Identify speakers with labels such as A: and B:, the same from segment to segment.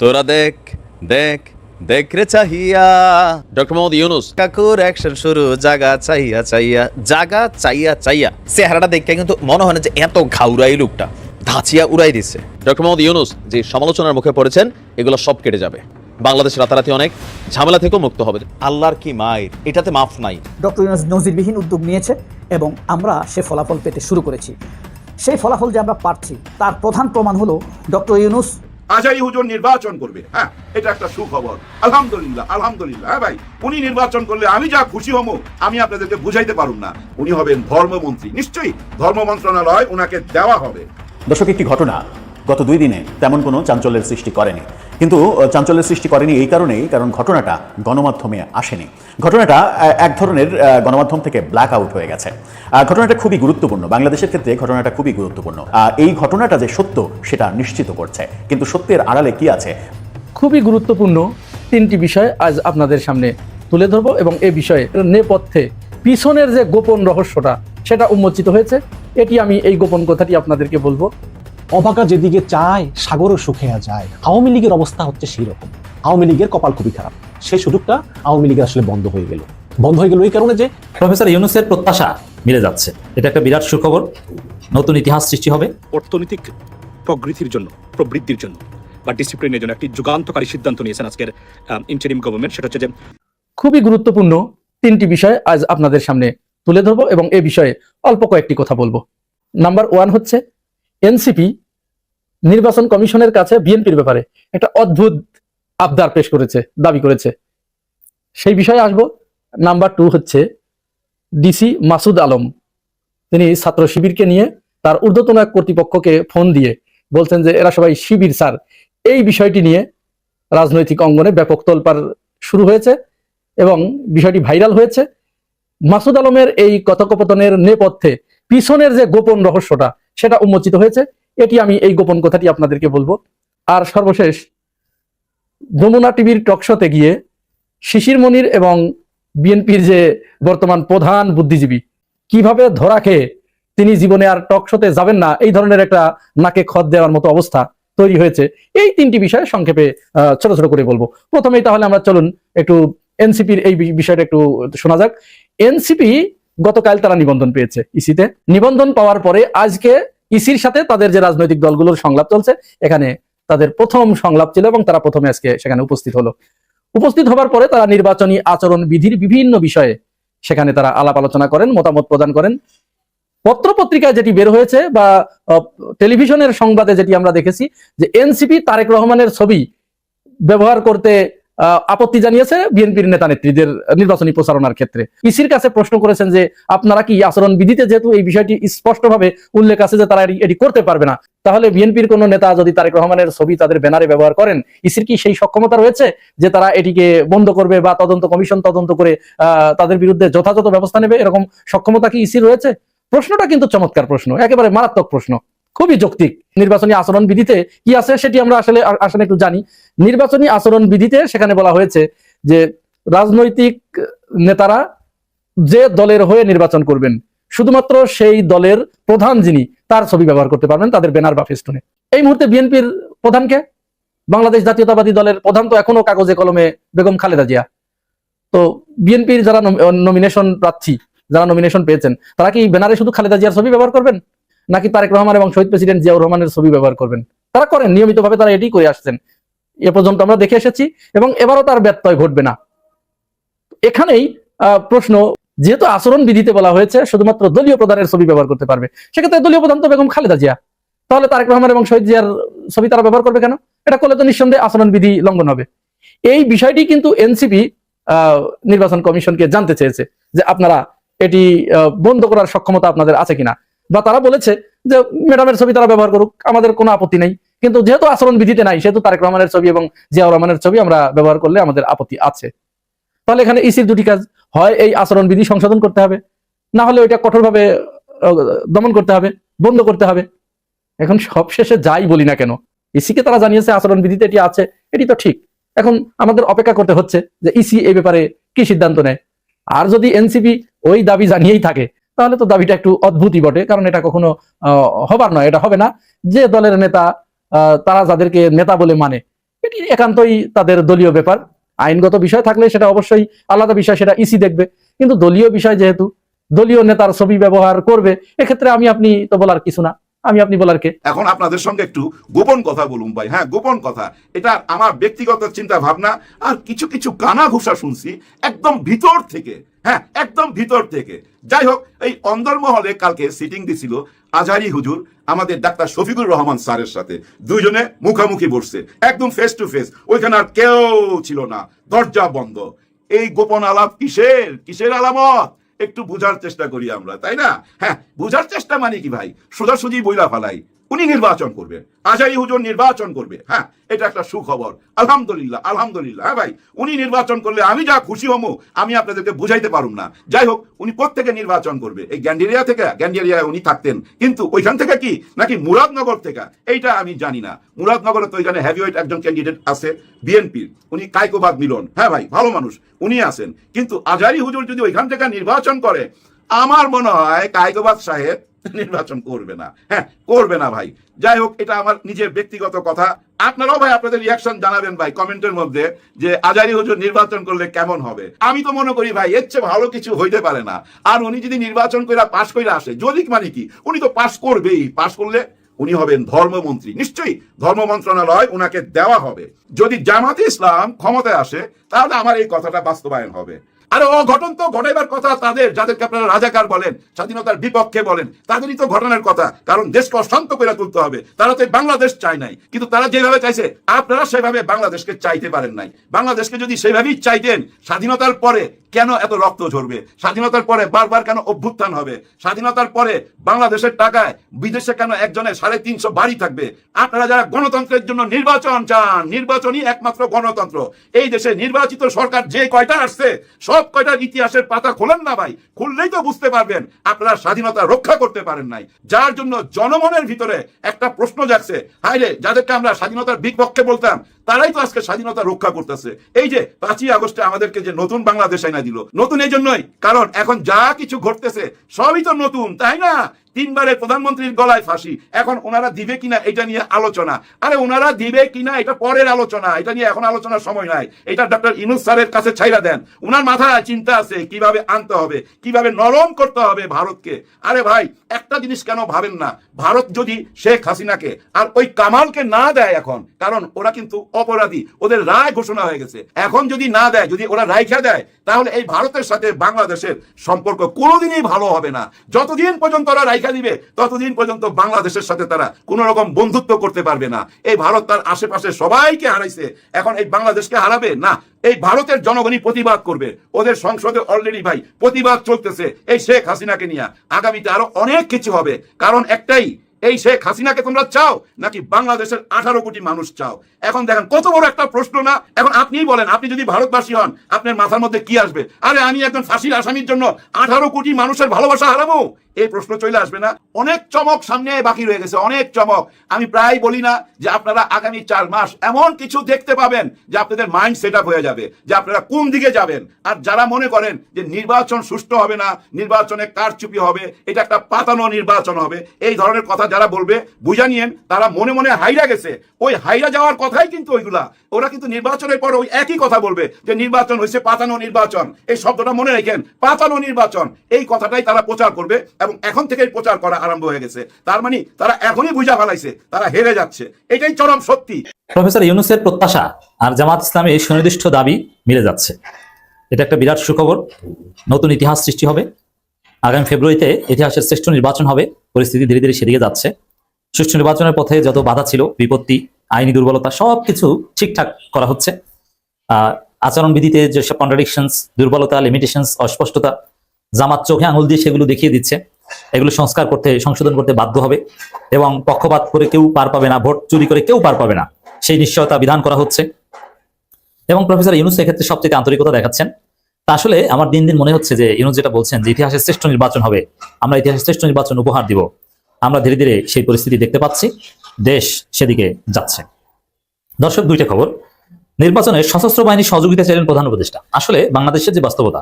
A: তোরা দেখ দেখ দেখ রে চাহিয়া।
B: ডক্টর মোহাম্মদ ইউনুস।
A: কাকুর অ্যাকশন শুরু জাগা চাইয়া চাইয়া জাগা চাইয়া চাইয়া চেহারাটা দেখে কিন্তু মনে হয় না যে এত ঘাউরাই লোকটা। ধাঁচিয়া উড়াই দিছে।
B: ডক্টর মোহাম্মদ ইউনুস যে সমালোচনার মুখে পড়েছেন এগুলো সব কেটে যাবে। বাংলাদেশ রাতারাতি অনেক ঝামেলা থেকেও মুক্ত হবে।
A: আল্লাহর কি মায়ের? এটাতে মাফ নাই।
C: ডক্টর ইউনুস নজিরবিহীন উদ্যোগ নিয়েছে এবং আমরা সে ফলাফল পেতে শুরু করেছি। সেই ফলাফল যে আমরা পাচ্ছি তার প্রধান প্রমাণ হলো ডক্টর ইউনুস
D: আজাই হুজুর নির্বাচন করবে। হ্যাঁ এটা একটা সুখবর। আলহামদুলিল্লাহ আলহামদুলিল্লাহ। হ্যাঁ ভাই, উনি নির্বাচন করলে আমি যা খুশি হব, আমি আপনাদেরকে বুঝাইতে পারুন না। উনি হবেন ধর্মমন্ত্রী। নিশ্চয়ই ধর্ম মন্ত্রণালয় ওনাকে দেওয়া হবে।
E: দর্শক, একটি ঘটনা গত দুই দিনে তেমন কোনো চাঞ্চল্যের সৃষ্টি করেনি। কিন্তু চাঞ্চল্যের সৃষ্টি করেনি এই কারণেই, কারণ ঘটনাটা গণমাধ্যমে আসেনি। ঘটনাটা এক ধরনের গণমাধ্যম থেকে ব্ল্যাক আউট হয়ে গেছে। ঘটনাটা খুবই গুরুত্বপূর্ণ। বাংলাদেশের ক্ষেত্রে ঘটনাটা খুবই গুরুত্বপূর্ণ। এই ঘটনাটা যে সত্য, সেটা নিশ্চিত করছে। কিন্তু সত্যের আড়ালে কি আছে?
F: খুবই গুরুত্বপূর্ণ তিনটি বিষয় আজ আপনাদের সামনে তুলে ধরবো এবং এ বিষয়ে নেপথ্যে পিছনের যে গোপন রহস্যটা, সেটা উন্মোচিত হয়েছে। এটি আমি এই গোপন কথাটি আপনাদেরকে বলব।
G: অবাকা যেদিকে চায় সাগরও শুকিয়ে যায়। আওয়ামী লীগের অবস্থা হচ্ছে সেই রকম আওয়ামী লীগের কপাল খুবই খারাপ। সেই সুযোগটা আওয়ামী লীগের আসলে বন্ধ হয়ে গেল। বন্ধ হয়ে গেল এই কারণে যে
H: প্রফেসর ইউনুসের প্রত্যাশা মিলে যাচ্ছে। এটা একটা বিরাট সুখবর। নতুন ইতিহাস সৃষ্টি হবে।
I: অর্থনৈতিক প্রবৃদ্ধির জন্য প্রবৃদ্ধির জন্য বা ডিসিপ্লিনের জন্য একটি যুগান্তকারী সিদ্ধান্ত নিয়েছেন আজকের ইন্টারিম গভর্নমেন্ট সেটা হচ্ছে যে
F: খুবই গুরুত্বপূর্ণ তিনটি বিষয় আজ আপনাদের সামনে তুলে ধরবো এবং এ বিষয়ে অল্প কয়েকটি কথা বলব। নাম্বার ওয়ান হচ্ছে এনসিপি নির্বাচন কমিশনের কাছে বিএনপির ব্যাপারে একটা অদ্ভুত আবদার পেশ করেছে, দাবি করেছে। সেই বিষয়ে আসব। নাম্বার টু হচ্ছে ডিসি মাসুদ আলম। তিনি ছাত্র শিবিরকে নিয়ে তার ঊর্ধ্বতন এক কর্তৃপক্ষকে ফোন দিয়ে বলছেন যে, এরা সবাই শিবির, স্যার। এই বিষয়টি নিয়ে রাজনৈতিক অঙ্গনে ব্যাপক তোলপার শুরু হয়েছে এবং বিষয়টি ভাইরাল হয়েছে। মাসুদ আলমের এই কথোপকথনের নেপথ্যে পিছনের যে গোপন রহস্যটা সেটা উন্মোচিত হয়েছে। এটি আমি এই গোপন কথাটি আপনাদেরকে বলব। আর সর্বশেষ, যমুনা টিভির টকশোতে গিয়ে শিশির মনির এবং বিএনপির যে বর্তমান প্রধান বুদ্ধিজীবী, কীভাবে ধরা খেয়ে তিনি জীবনে আর টকশোতে যাবেন না, এই ধরনের একটা নাকে খত দেওয়ার মতো অবস্থা তৈরি হয়েছে। এই তিনটি বিষয়ে সংক্ষেপে ছোট ছোট করে বলব। প্রথমেই তাহলে আমরা চলুন একটু এনসিপির এই বিষয়টা একটু শোনা যাক। এনসিপি গতকাল তারা নিবন্ধন পেয়েছে ইসিতে। নিবন্ধন পাওয়ার পরে আজকে ইসির সাথে তাদের যে রাজনৈতিক দলগুলোর সংলাপ চলছে, এখানে তাদের প্রথম সংলাপ ছিল এবং তারা প্রথমে আজকে সেখানে উপস্থিত হলো। উপস্থিত হবার পরে তারা নির্বাচনী আচরণ বিধির বিভিন্ন বিষয়ে সেখানে তারা আলাপ আলোচনা করেন, মতামত প্রদান করেন। পত্রপত্রিকায় যেটি বের হয়েছে বা টেলিভিশনের সংবাদে যেটি আমরা দেখেছি যে এনসিপি তারেক রহমানের ছবি ব্যবহার করতে আপত্তি জানিয়েছে বিএনপির নেতা নেত্রীদের নির্বাচনী প্রচারণার ক্ষেত্রে। ইসির কাছে প্রশ্ন করেছেন যে, আপনারা কি আচরণ বিধিতে যেহেতু এই বিষয়টি স্পষ্টভাবে উল্লেখ আছে যে তারা এটি- করতে পারবে না, তাহলে বিএনপির কোন নেতা যদি তারেক রহমানের ছবি তাদের ব্যানারে ব্যবহার করেন, ইসির কি সেই সক্ষমতা রয়েছে যে তারা এটিকে বন্ধ করবে বা তদন্ত কমিশন তদন্ত করে তাদের বিরুদ্ধে যথাযথ ব্যবস্থা নেবে? এরকম সক্ষমতা কি ইসির রয়েছে? প্রশ্নটা কিন্তু চমৎকার প্রশ্ন, একেবারে মারাত্মক প্রশ্ন। খুবই যৌক্তিক নির্বাচনী আচরণ বিধিতে কি আছে সেটি আমরা আসলে আসলে একটু জানি। নির্বাচনী আচরণ বিধিতে সেখানে বলা হয়েছে যে রাজনৈতিক নেতারা যে দলের হয়ে নির্বাচন করবেন, শুধুমাত্র সেই দলের প্রধান যিনি তার ছবি ব্যবহার করতে পারবেন, তাদের ব্যানার বা ফেস্টুনে। এই মুহূর্তে বিএনপির প্রধানকে বাংলাদেশ জাতীয়তাবাদী দলের প্রধান তো এখনও কাগজে কলমে বেগম খালেদা জিয়া। তো বিএনপির যারা নমিনেশন প্রার্থী, যারা নমিনেশন পেয়েছেন, তারা কি ব্যানারে শুধু খালেদা জিয়ার ছবি ব্যবহার করবেন? নাকি তারেক রহমান এবং শহীদ প্রেসিডেন্ট জিয়াউর রহমানের ছবি ব্যবহার করবেন? তারা করেন, নিয়মিতভাবে তারা এটি করে আসছেন। এ পর্যন্ত আমরা দেখে এসেছি এবং এবারও তার ব্যত্যয় ঘটবে না। এখানেই প্রশ্ন, যেহেতু আচরণ বিধিতে বলা হয়েছে, শুধুমাত্র দলীয় প্রধানের ছবি ব্যবহার করতে পারবে। সেক্ষেত্রে দলীয় প্রধান তো বেগম খালেদা জিয়া। তাহলে তারেক রহমান এবং শহীদ জিয়ার ছবি তারা ব্যবহার করবে কেন? এটা করলে তো নিঃসন্দেহে আচরণ বিধি লঙ্ঘন হবে। এই বিষয়টি কিন্তু এনসিপি নির্বাচন কমিশনকে জানতে চেয়েছে যে আপনারা এটি বন্ধ করার সক্ষমতা আপনাদের আছে কিনা। বা তারা বলেছে যে, ম্যাডামের ছবি তারা ব্যবহার করুক, আমাদের কোনো আপত্তি নেই। কিন্তু যেহেতু আচরণ বিধিতে নাই, সেহেতু তারেক রহমানের ছবি এবং জিয়াউর রহমানের ছবি আমরা ব্যবহার করলে আমাদের আপত্তি আছে। তাহলে এখানে ইসির দুটি কাজ, হয় এই আচরণ বিধি সংশোধন করতে হবে, না হলে ওইটা কঠোরভাবে দমন করতে হবে, বন্ধ করতে হবে। এখন সবশেষে যাই বলি না কেন, ইসিকে তারা জানিয়েছে আচরণ বিধিতে এটি আছে, এটি তো ঠিক। এখন আমাদের অপেক্ষা করতে হচ্ছে যে, ইসি এই ব্যাপারে কি সিদ্ধান্ত নেয়। আর যদি এনসিপি ওই দাবি জানিয়েই থাকে তাহলে তো দাবিটা একটু অদ্ভুতই বটে, কারণ এটা কখনো হবার নয়, এটা হবে না। যে দলের নেতা তারা যাদেরকে নেতা বলে মানে এটি একান্তই তাদের দলীয় ব্যাপার। আইনগত বিষয় থাকলে সেটা অবশ্যই আলাদা বিষয়, সেটা ইসি দেখবে। কিন্তু দলীয় বিষয় যেহেতু, দলীয় নেতার ছবি ব্যবহার করবে, এক্ষেত্রে আমি, আপনি তো বলার কিছু না। আমি, আপনি বলার কে?
D: এখন আপনাদের সঙ্গে একটু গোপন কথা বলুন ভাই। হ্যাঁ গোপন কথা। এটা আমার ব্যক্তিগত চিন্তা ভাবনা আর কিছু কিছু কানা ঘুষা শুনছি, একদম ভিতর থেকে। হ্যাঁ একদম ভিতর থেকে। যাই হোক, এই অন্দরমহলে কালকে সিটিং দিছিল আজহারি হুজুর, আমাদের ডাক্তার শফিকুর রহমান স্যারের সাথে। দুইজনে মুখামুখি বসছে, একদম ফেস টু ফেস ওইখানে আর কেউ ছিল না, দরজা বন্ধ। এই গোপন আলাপ কিসের? কিসের আলামত? একটু বুঝার চেষ্টা করি আমরা, তাই না? হ্যাঁ বুঝার চেষ্টা মানে কি ভাই? সোজাসুজি বইলা ফালাই। উনি নির্বাচন করবে আজারি হুজুর নির্বাচন করবে। হ্যাঁ এটা একটা সুখবর। আলহামদুলিল্লাহ আলহামদুলিল্লাহ। হ্যাঁ ভাই, উনি নির্বাচন করলে আমি যা খুশি হমু আমি আপনাদেরকে বুঝাইতে পারুম না। যাই হোক, উনি থেকে নির্বাচন করবে। এই গ্যান্ডেরিয়া থেকে, গ্যান্ডেরিয়ায় উনি থাকতেন। কিন্তু ওইখান থেকে কি? নাকি মুরাদনগর থেকে? এইটা আমি জানি না। মুরাদনগরে তো ওইখানে হ্যাভিওয়েট একজন ক্যান্ডিডেট আছে, বিএনপির। উনি কাইকোবাদ মিলন। হ্যাঁ ভাই, ভালো মানুষ। উনি আছেন। কিন্তু আজারি হুজুর যদি ওইখান থেকে নির্বাচন করে, আমার মনে হয় কাইকোবাদ সাহেব নির্বাচন করবে না। হ্যাঁ করবে না ভাই। যাই হোক, এটা আমার নিজের ব্যক্তিগত কথা। আপনারাও ভাই আপনাদের রিয়াকশন জানাবেন ভাই, কমেন্টের মধ্যে, যে আজারি হুজুর নির্বাচন করলে কেমন হবে? আমি তো মনে করি ভাই, এর চেয়ে ভালো কিছু হইতে পারে না। আর উনি যদি নির্বাচন করে পাশ করে আসে, যদি মানে কি? উনি তো পাশ করবেই। পাশ করলে উনি হবেন ধর্মমন্ত্রী। নিশ্চয়ই ধর্ম মন্ত্রণালয় উনাকে দেওয়া হবে। যদি জামাতে ইসলাম ক্ষমতায় আসে, তাহলে আমার এই কথাটা বাস্তবায়ন হবে। আরে অঘটন তো ঘটাইবার কথা তাদের, যাদেরকে আপনারা রাজাকার বলেন, স্বাধীনতার বিপক্ষে বলেন, তাদেরই তো ঘটনার কথা, কারণ দেশকে অশান্ত করে তুলতে হবে। তারা তো বাংলাদেশ চায় নাই। কিন্তু তারা যেভাবে চাইছে, আপনারা সেভাবে বাংলাদেশকে চাইতে পারেন নাই। বাংলাদেশকে যদি সেভাবেই চাইতেন, স্বাধীনতার পরে কেন এত রক্ত ঝরবে? স্বাধীনতার পরে বারবার কেন অভ্যুত্থান হবে? স্বাধীনতার পরে বাংলাদেশের টাকায় বিদেশে কেন একজনের সাড়ে তিনশো বাড়ি থাকবে? আপনারা যারা গণতন্ত্রের জন্য নির্বাচন চান, নির্বাচনই একমাত্র গণতন্ত্র। এই দেশে নির্বাচিত সরকার যে কয়টা আসছে, সব কয়টার ইতিহাসের পাতা খোলেন না ভাই? খুললেই তো বুঝতে পারবেন, আপনারা স্বাধীনতা রক্ষা করতে পারেন নাই। যার জন্য জনমনের ভিতরে একটা প্রশ্ন যাচ্ছে হায় রে যাদেরকে আমরা স্বাধীনতার বিপক্ষে বলতাম তারাই তো আজকে স্বাধীনতা রক্ষা করতেছে। এই যে পাঁচই আগস্টে আমাদেরকে যে নতুন বাংলাদেশ আইনা দিল। নতুন এই জন্যই। কারণ এখন যা কিছু ঘটতেছে, সবই তো নতুন, তাই না? তিনবারের প্রধানমন্ত্রীর গলায় ফাঁসি। এখন ওনারা দিবে কিনা এটা নিয়ে আলোচনা। আরে ওনারা দিবে কিনা এটা পরের আলোচনা। এটা নিয়ে এখন আলোচনার সময় নাই। এটা ডক্টর ইনুস স্যারের কাছে ছাইরা দেন। ওনার মাথায় চিন্তা আছে কীভাবে আনতে হবে, কীভাবে নরম করতে হবে ভারতকে। আরে ভাই, একটা জিনিস কেন ভাবেন না? ভারত যদি শেখ হাসিনাকে আর ওই কামালকে না দেয় এখন, কারণ ওরা কিন্তু অপরাধী, ওদের রায় ঘোষণা হয়ে গেছে। এখন যদি না দেয়, যদি ওরা রাইখা দেয়, তাহলে এই ভারতের সাথে বাংলাদেশের সম্পর্ক কোনোদিনই ভালো হবে না। যতদিন পর্যন্ত ওরা রাইখা দিবে, ততদিন পর্যন্ত বাংলাদেশের সাথে তারা কোনো রকম বন্ধুত্ব করতে পারবে না। এই ভারত তার আশেপাশে সবাইকে হারাইছে। এখন এই বাংলাদেশকে হারাবে? না। এই ভারতের জনগণই প্রতিবাদ করবে। ওদের সংসদে অলরেডি ভাই প্রতিবাদ চলতেছে এই শেখ হাসিনাকে নিয়ে। আগামীতে আরও অনেক কিছু হবে। কারণ একটাই, এই শেখ হাসিনাকে তোমরা চাও নাকি বাংলাদেশের আঠারো কোটি মানুষ চাও? এখন দেখেন, কত বড় একটা প্রশ্ন না? এখন আপনিই বলেন, আপনি যদি ভারতবাসী হন, আপনার মাথার মধ্যে কি আসবে? আরে আমি একজন ফাঁসির আসামির জন্য আঠারো কোটি মানুষের ভালোবাসা হারাবো। এই প্রশ্ন চলে আসবে না। অনেক চমক সামনে বাকি রয়ে গেছে, অনেক চমক। আমি প্রায় বলি না যে আপনারা আগামী চার মাস এমন কিছু দেখতে পাবেন যে আপনাদের মাইন্ড সেট হয়ে যাবে, যে আপনারা কোন দিকে যাবেন। আর যারা মনে করেন যে নির্বাচন সুষ্ঠু হবে না, নির্বাচনে কারচুপি হবে, এটা একটা পাতানো নির্বাচন হবে, এই ধরনের কথা যারা বলবে, বুঝা নিয়েন, তারা মনে মনে হাইরা গেছে। ওই হাইরা যাওয়ার কথাই কিন্তু ওইগুলা। ওরা কিন্তু নির্বাচনের পর ওই একই কথা বলবে, যে নির্বাচন হয়েছে পাতানো নির্বাচন। এই শব্দটা মনে রাখেন, পাতানো নির্বাচন। এই কথাটাই তারা প্রচার করবে এবং এখন থেকেই প্রচার করা আরম্ভ হয়ে গেছে। তার মানে তারা এখনই বুঝা ফেলাইছে, তারা হেরে যাচ্ছে। এটাই চরম সত্যি।
H: প্রফেসর ইউনুসের প্রত্যাশা আর জামাত ইসলামের সুনির্দিষ্ট দাবি মিলে যাচ্ছে। এটা একটা বিরাট সুখবর। নতুন ইতিহাস সৃষ্টি হবে। আগামী ফেব্রুয়ারিতে ইতিহাসের শ্রেষ্ঠ নির্বাচন হবে। পরিস্থিতি ধীরে ধীরে সেদিকে যাচ্ছে। সুষ্ঠু নির্বাচনের পথে যত বাধা ছিল, বিপত্তি, আইনি দুর্বলতা, সবকিছু ঠিকঠাক করা হচ্ছে। আচরণবিধিতে যেসব কন্ট্রাডিকশনস দুর্বলতা লিমিটেশনস অস্পষ্টতা, জামাত চোখে আঙুল দিয়ে সেগুলো দেখিয়ে দিচ্ছে। এগুলো সংস্কার করতে, সংশোধন করতে বাধ্য হবে এবং পক্ষপাত করে কেউ পার পাবে না, ভোট চুরি করে কেউ পার পাবে না। সেই নিশ্চয়তা বিধান করা হচ্ছে। এবং প্রফেসর ইউনুস এক্ষেত্রে সবচেয়ে আন্তরিকতা দেখাচ্ছেন। তা আসলে আমার দিন দিন মনে হচ্ছে যে ইউনুস যেটা বলছেন যে ইতিহাসের শ্রেষ্ঠ নির্বাচন হবে, আমরা ইতিহাসের শ্রেষ্ঠ নির্বাচন উপহার দিব। আমরা ধীরে ধীরে সেই পরিস্থিতি দেখতে পাচ্ছি, দেশ সেদিকে যাচ্ছে। দর্শক, দুইটা খবর। নির্বাচনে সশস্ত্র বাহিনীর সহযোগিতা চাইলেন প্রধান উপদেষ্টা। আসলে বাংলাদেশের যে বাস্তবতা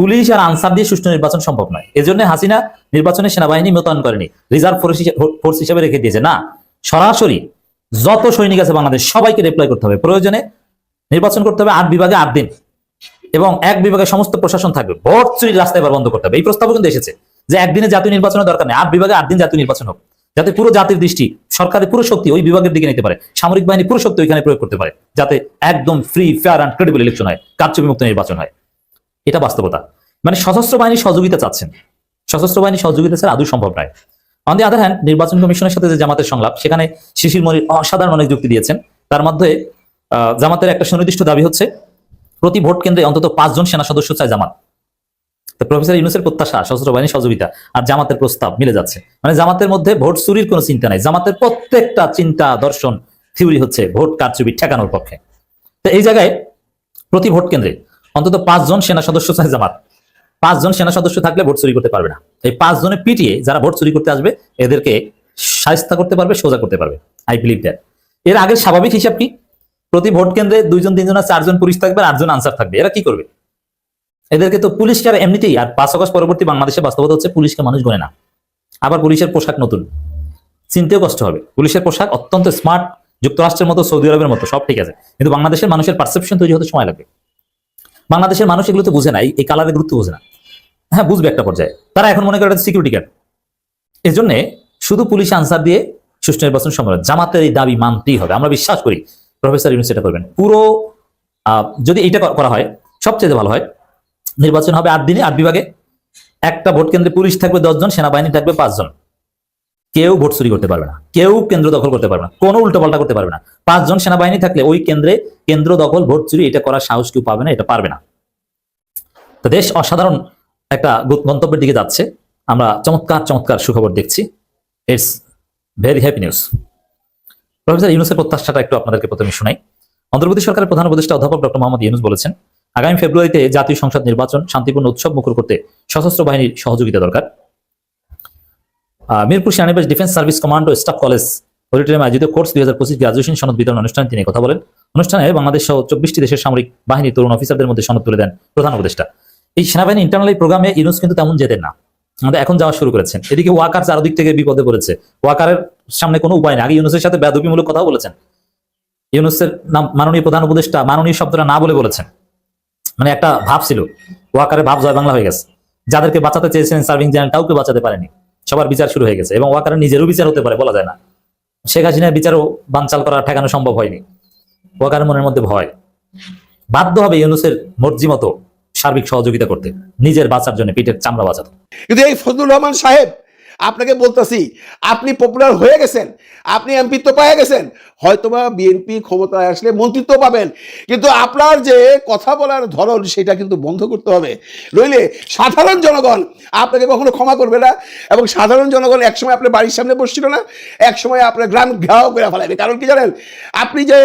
H: পুলিশ আর আনসার দিয়ে সুষ্ঠু নির্বাচন সম্ভব নয়। এজন্য হাসিনা নির্বাচনে সেনাবাহিনী মোতায়েন করেনি। রিজার্ভ ফোর্স হিসেবে রেখে দিয়েছে। না, সরাসরি যত সৈনিক আছে বাংলাদেশ, সবাইকে রিপ্লাই করতে হবে। প্রয়োজনে নির্বাচন করতে হবে আট বিভাগে আট দিন। এবং এক বিভাগে সমস্ত প্রশাসন থাকবে। ভোট চুরির রাস্তা এবার বন্ধ করতে হবে। এই প্রস্তাবও কিন্তু এসেছে যে একদিনে জাতীয় নির্বাচনের দরকার নেই। আট বিভাগে আট দিন জাতীয় নির্বাচন হোক। যাতে পুরো জাতির দৃষ্টি, সরকারের পুরো শক্তি ওই বিভাগের দিকে নিতে পারে। সামরিক বাহিনী পুরো শক্তি ওইখানে প্রয়োগ করতে পারে। যাতে একদম free fair and credible election হয়। কারচুপি মুক্ত নির্বাচন হয়। এটা বাস্তবতা। মানে সশস্ত্র বাহিনীর সহযোগিতা চাচ্ছেন। সশস্ত্র বাহিনীর সহযোগিতা ছাড়া আদৌ সম্ভব নয়। অন দি আদার হ্যান্ড নির্বাচন কমিশনের সাথে যে জামাতের সংলাপ, সেখানে শিশির মনির অসাধারণ অনেক যুক্তি দিয়েছেন। তার মধ্যে জামাতের একটা সুনির্দিষ্ট দাবি হচ্ছে, প্রতি ভোট কেন্দ্রে অন্তত পাঁচজন সেনা সদস্য চায় জামাত। প্রফেসর ইউনুসের প্রত্যাশা, সশস্ত্র বাহিনীর সহযোগিতা আর জামাতের প্রস্তাব মিলে যাচ্ছে। মানে জামাতের মধ্যে ভোট চুরির কোনো চিন্তা নাই। জামাতের প্রত্যেকটা চিন্তা দর্শন থিওরি হচ্ছে ভোট কারচুপি ঠেকানোর পক্ষে। তো এই জায়গায় প্রতি ভোট কেন্দ্রে অন্তত পাঁচজন সেনা সদস্য চায় জামাত। পাঁচজন সেনা সদস্য থাকলে ভোট চুরি করতে পারবে না। এই পাঁচজনে পিটিয়ে যারা ভোট চুরি করতে আসবে, এদেরকে সাহিস্তা করতে পারবে, সোজা করতে পারবে আই বিলিভ দ্যাট এর আগের স্বাভাবিক হিসাব কি? প্রতি ভোট কেন্দ্রে দুইজন, তিনজন আর চারজন পুলিশ থাকবে আটজন আনসার থাকবে। এরা কি করবে? এদেরকে তো পুলিশকে আর এমনিতেই, আর পাঁচ আগস্ট পরবর্তী বাংলাদেশের বাস্তবতা হচ্ছে পুলিশকে মানুষ গণে না। আবার পুলিশের পোশাক নতুন। চিনতেও কষ্ট হবে। পুলিশের পোশাক অত্যন্ত স্মার্ট যুক্তরাষ্ট্রের মতো, সৌদি আরবের মতো, সব ঠিক আছে। কিন্তু বাংলাদেশের মানুষের পারসেপশন তৈরি হতে সময় লাগবে। বাংলাদেশের মানুষ এগুলো তো বুঝে নাই, এই- কালারের গুরুত্ব বুঝে না। হ্যাঁ বুঝবে একটা পর্যায়ে। তারা এখন মনে করে সিকিউরিটি গার্ড এই জন্য শুধু পুলিশ আনসার দিয়ে সুষ্ঠু নির্বাচন সম্ভব জামাতের এই দাবি মানতেই হবে। আমরা বিশ্বাস করি প্রফেসর ইউনুস এটা করবেন। পুরো যদি এটা করা হয় সবচেয়ে ভালো হয়, নির্বাচন হবে আট দিনে, আট বিভাগে। একটা ভোট কেন্দ্রে পুলিশ থাকবে দশজন, সেনাবাহিনী থাকবে পাঁচজন। কেউ ভোট চুরি করতে পারবে না, কেউ কেন্দ্র দখল করতে পারবে না, কোনো উল্টোপাল্টা করতে পারবে না। পাঁচজন সেনাবাহিনী থাকলে ওই কেন্দ্রে কেন্দ্র দখল, ভোট চুরি, এটা করার সাহস কেউ পাবে না, এটা পারবে না। তো দেশ অসাধারণ একটা গন্তব্যের দিকে যাচ্ছে। আমরা চমৎকার চমৎকার সুখবর দেখছি। It's very happy news professor ইউনুসের প্রত্যাশাটা একটু আপনাদেরকে প্রথমে শোনাই। অন্তর্বর্তী সরকারের প্রধান উপদেষ্টা অধ্যাপক ডক্টর মোহাম্মদ ইউনুস বলেছেন, আগামী ফেব্রুয়ারিতে জাতীয় সংসদ নির্বাচন শান্তিপূর্ণ উৎসব মুখর করতে সশস্ত্র বাহিনীর সহযোগিতা দরকার। Mirpur সেনানিবাস defence service command staff college অডিটোরিয়ামে আয়োজিত কোর্স দুই হাজার পঁচিশ গ্রাজুয়েশন সনদ বিতরণ অনুষ্ঠানে তিনি কথা বলেন। অনুষ্ঠানে বাংলাদেশ সহ চব্বিশটি দেশের সামরিক বাহিনীর তরুণ অফিসারদের মধ্যে সনদ তুলে দেন প্রধান উপদেষ্টা। এই সেনাবাহিনী ইন্টারনাল প্রোগ্রামে ইউনুস কিন্তু তেমন যেতেন না। আমাদের এখন যাওয়া শুরু করেছেন। এদিকে ওয়াকার চারদিক থেকে বিপদে পড়েছে। ওয়াকারের সামনে কোনো উপায় নেই। আগে ইউনুসের সাথে বেদবিমূলক কথা বলেছেন। ইউনুসের নাম মাননীয় প্রধান উপদেষ্টা মাননীয় শব্দটা না বলে বলেছেন। মানে একটা ভাব ছিল। ওয়াকারের ভাব জয় বাংলা হয়ে গেছে। যাদেরকে বাঁচাতে চেয়েছিলেন সার্ভিং জেনারেল কাউকে বাঁচাতে পারেনি। সবার বিচার শুরু হয়ে গেছে এবং ওয়াকারের নিজেরও বিচার হতে পারে, বলা যায় না। শেখ হাসিনার বিচারও বানচাল করা, ঠেকানো সম্ভব হয়নি। ওয়াকার মনের মধ্যে ভয়। বাধ্য হবে ইউনুসের মর্জি মতো সার্বিক সহযোগিতা করতে, নিজের বাঁচার জন্য, পিঠের চামড়া বাঁচাতে।
J: কিন্তু এই ফজলুর রহমান সাহেব আপনাকে বলতেছি, আপনি পপুলার হয়ে গেছেন, আপনি এমপিত্ব পেয়ে গেছেন, হয়তোবা বিএনপি ক্ষমতায় আসলে মন্ত্রিত্ব পাবেন। কিন্তু আপনার যে কথা বলার ধরন, সেটা কিন্তু বন্ধ করতে হবে। নইলে সাধারণ জনগণ আপনাকে কখনো ক্ষমা করবে না এবং সাধারণ জনগণ একসময় আপনার বাড়ির সামনে বসছিল না, একসময় আপনার গ্রাম ঘাও করে ফেলাবে। কারণ কি জানেন? আপনি যে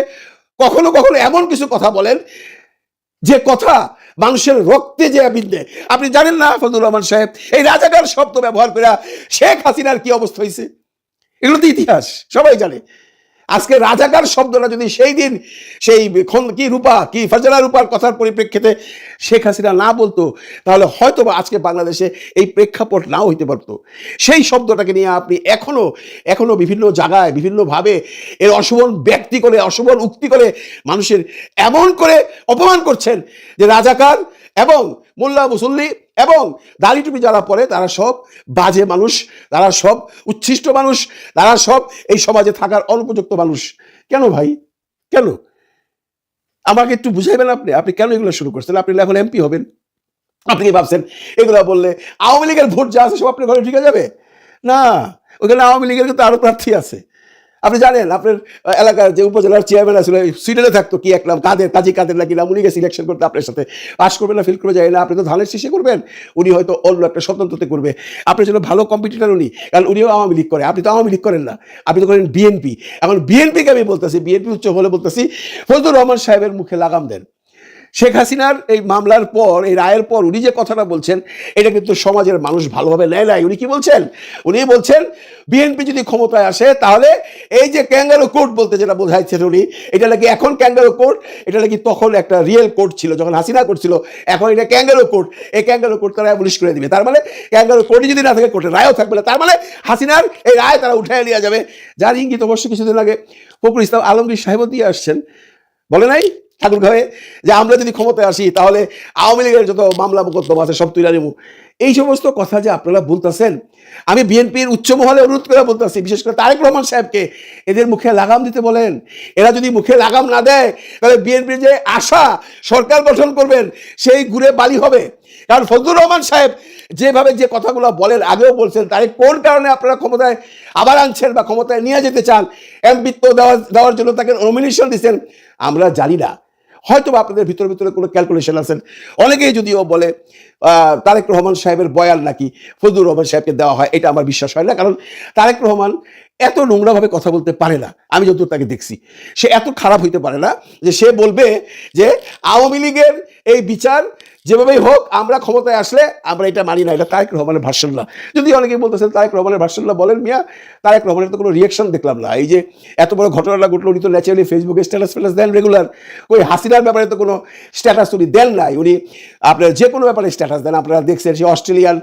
J: কখনো কখনো এমন কিছু কথা বলেন, যে কথা মানুষের রক্তে যে বিন্দে। আপনি জানেন না, ফজলুর রহমান সাহেব, এই রাজাকার শব্দ ব্যবহার করে শেখ হাসিনার কি অবস্থা হয়েছে এগুলো তো ইতিহাস, সবাই জানে। আজকে রাজাকার শব্দটা যদি সেই দিন সেই কি রূপা, কি ফাজলা রূপার কথার পরিপ্রেক্ষিতে শেখ হাসিনা না বলতো, তাহলে হয়তো আজকে বাংলাদেশে এই প্রেক্ষাপট নাও হইতে পারতো। সেই শব্দটাকে নিয়ে আপনি এখনও এখনও বিভিন্ন জায়গায়, বিভিন্নভাবে এর অশোভন ব্যক্তি করে, অশোভন উক্তি করে মানুষের এমন করে অপমান করছেন যে রাজাকার এবং মোল্লা মুসল্লি এবং দাড়ি টুপি যারা পরে, তারা সব বাজে মানুষ, তারা সব উচ্ছিষ্ট মানুষ, তারা সব এই সমাজে থাকার অনুপযুক্ত মানুষ। কেন ভাই? কেন? আমাকে একটু বুঝাইবেন আপনি? আপনি কেন এগুলো শুরু করছেন? আপনি এখন এমপি হবেন। আপনি কি ভাবছেন? এগুলো বললে আওয়ামী লীগের ভোট যা আছে সব আপনার ঘরে ঢুকে যাবে? না, ওখানে আওয়ামী লীগের কিন্তু আরও প্রার্থী আছে। আপনি জানেন, আপনার এলাকার যে উপজেলার চেয়ারম্যান আসলে সুইডেনে থাকতো, কি এক নাম, কাদের, কাজী কাদের নাকি নাম, উনি গেছে ইলেকশন করতে আপনার সাথে। পাস করবে না ফিল করবে যায় না, আপনি তো ধানের শীষে করবেন। উনি হয়তো অন্য একটা স্বতন্ত্রতে করবে। আপনার জন্য ভালো কম্পিটিটার উনি, কারণ উনিও আওয়ামী লীগ করে। আপনি তো আওয়ামী লীগ করেন না। আপনি তো করেন বিএনপি এখন বিএনপিকে আমি বলতেছি বিএনপি উচ্চ হলে বলতেছি, ফজলুর রহমান সাহেবের মুখে লাগাম দেন। শেখ হাসিনার এই মামলার পর, এই রায়ের পর উনি যে কথাটা বলছেন, এটা কিন্তু সমাজের মানুষ ভালোভাবে নেয় নাই। উনি কি বলছেন? উনি বলছেন, বিএনপি যদি ক্ষমতায় আসে, তাহলে এই যে ক্যাঙ্গারো কোর্ট বলতে যেটা বোঝাইছেন উনি, এটা নাকি এখন ক্যাঙ্গারো কোর্ট? এটা নাকি তখন একটা রিয়েল কোর্ট ছিল, যখন হাসিনা করছিল, এখন এটা ক্যাঙ্গারো কোর্ট। এই ক্যাঙ্গারো কোর্ট তারা অ্যাবলিশ করে দিবে। তার মানে ক্যাঙ্গারো কোর্টই যদি না থাকে, কোর্টে রায়ও থাকবে না। তার মানে হাসিনার এই রায় তারা উঠে নিয়ে যাবে। যার ইঙ্গিত অবশ্য কিছুদিন আগে ফখরুল ইসলাম আলমগীর সাহেবও দিয়ে আসছেন। বলে নাই? ঠাকুর ঠাকুরগাঁয়ে যে, আমরা যদি ক্ষমতায় আসি, তাহলে আওয়ামী লীগের যত মামলা মোকদ্দমা আছে, সব তুলে নেব এই সমস্ত কথা যে আপনারা বলতেছেন, আমি বিএনপির উচ্চ মহলে অনুরোধ করে বলতেছি, বিশেষ করে তারেক রহমান সাহেবকে, এদের মুখে লাগাম দিতে বলেন। এরা যদি মুখে লাগাম না দেয়, তাহলে বিএনপির যে আশা সরকার গঠন করবেন, সেই ঘুরে বালি হবে। কারণ ফজলুর রহমান সাহেব যেভাবে যে কথাগুলো বলেন, আগেও বলছেন তারে কোন কারণে আপনারা ক্ষমতায় আবার আনছেন বা ক্ষমতায় নিয়ে যেতে চান? এমপিত্ব দেওয়ার দেওয়ার জন্য তাকে নমিনেশন দিচ্ছেন। আমরা জানি না। হয়তো বা আপনাদের ভিতরে ভিতরে কোনো ক্যালকুলেশন আছেন। অনেকেই যদিও বলে তারেক রহমান সাহেবের বয়ান নাকি ফজলুর রহমান সাহেবকে দেওয়া হয়, এটা আমার বিশ্বাস হয় না। কারণ তারেক রহমান এত নোংরাভাবে কথা বলতে পারে না। আমি যতদূর তাকে দেখছি, সে এত খারাপ হইতে পারে না যে সে বলবে যে আওয়ামী লীগের এই বিচার যেভাবেই হোক, আমরা ক্ষমতায় আসলে আমরা এটা মানি না, এটা তারেক রহমানের না যদি অনেকেই বলতেছেন তারেক রহমানের না বলেন মিয়া, তারেক রহমানের তো কোনো রিয়াকশন দেখলাম না। এই যে এত বড় ঘটনাটা ঘটলো, উনি তো ন্যাচারালি ফেসবুকে স্ট্যাটাস ফ্যাটাস দেন রেগুলার ওই হাসিনার ব্যাপারে তো কোনো স্ট্যাটাস উনি দেন নাই। উনি আপনার যে কোনো ব্যাপারে স্ট্যাটাস দেন। আপনারা দেখছেন সে অস্ট্রেলিয়ান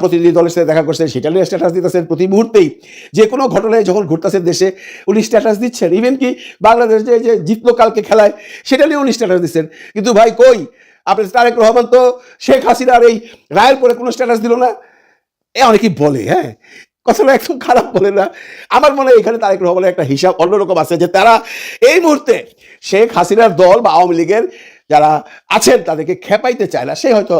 J: প্রতিনিধি দলের সাথে দেখা করছেন সেটা নিয়ে স্ট্যাটাস দিতেছেন প্রতি মুহূর্তেই। যে কোনো ঘটনায় যখন ঘটতেছে দেশে, উনি স্ট্যাটাস দিচ্ছেন। ইভেন কি বাংলাদেশ যে যে জিতলো কালকে খেলায়, সেটা নিয়ে উনি স্ট্যাটাস দিচ্ছেন। কিন্তু ভাই কই? আপনার তারেক রহমান তো শেখ হাসিনার এই রায়ের পরে কোনো স্ট্যাটাস দিল না? এ অনেকেই বলে হ্যাঁ? কথাটা একদম খারাপ বলে না। আমার মনে হয় এখানে তারেক রহমানের একটা হিসাব অন্যরকম আছে যে তারা এই মুহূর্তে শেখ হাসিনার দল বা আওয়ামী লীগের যারা আছেন তাদেরকে খেপাইতে চায় না। সে হয়তো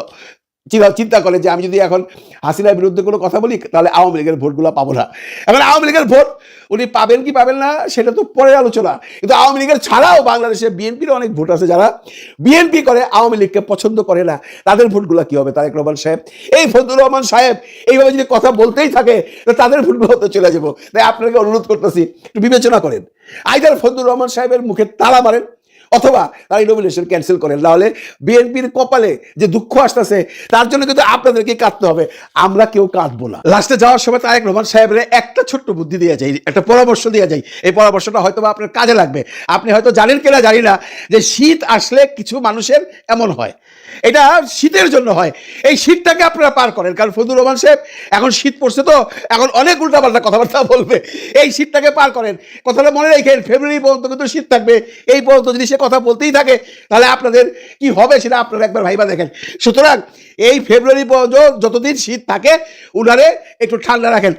J: চিন্তা- করে যে আমি যদি এখন হাসিনার বিরুদ্ধে কোনো কথা বলি, তাহলে আওয়ামী লীগের ভোটগুলো পাবো না। এখন আওয়ামী লীগের ভোট, উনি পাবেন কি পাবেন না, সেটা তো পরের আলোচনা। কিন্তু আওয়ামী লীগের ছাড়াও বাংলাদেশে বিএনপির অনেক ভোট আছে যারা বিএনপি করে, আওয়ামী লীগকে পছন্দ করে না। তাদের ভোটগুলো কি হবে, তারেক রহমান সাহেব? এই ফজলুর রহমান সাহেব এইভাবে যদি কথা বলতেই থাকে, তো তাদের ভোটগুলো হতে চলে যাব। তাই আপনাকে অনুরোধ করতেছি, একটু বিবেচনা করেন। আইদার ফজলুর রহমান সাহেবের মুখে তালা মারেন। অথবা তার নমিনেশন ক্যান্সেল করেন। নাহলে বিএনপির কপালে যে দুঃখ আসতেছে, তার জন্য কিন্তু আপনাদেরকে কাঁদতে হবে। আমরা কেউ কাঁদবো না। লাস্টে যাওয়ার সময় তারেক রহমান সাহেবের একটা ছোট্ট বুদ্ধি দিয়ে যায় একটা পরামর্শ দেওয়া যায় এই পরামর্শটা হয়তো আপনার কাজে লাগবে। আপনি হয়তো জানেন কিনা জানি না যে শীত আসলে কিছু মানুষের এমন হয়। এটা শীতের জন্য হয়। এই শীতটাকে আপনারা পার করেন, কারণ ফজলুর রহমান সাহেব এখন শীত পড়ছে তো, এখন অনেক উল্টাপাল্টা কথাবার্তা বলবে। এই শীতটাকে পার করেন। কথাটা মনে রেখেন, ফেব্রুয়ারি পর্যন্ত কিন্তু শীত থাকবে। এই পর্যন্ত যদি সে কথা বলতেই থাকে, তাহলে আপনাদের কি হবে সেটা আপনারা একবার ভাইবা দেখেন। সুতরাং এই ফেব্রুয়ারি পর্যন্ত যতদিন শীত থাকে, উনারে একটু ঠান্ডা রাখেন।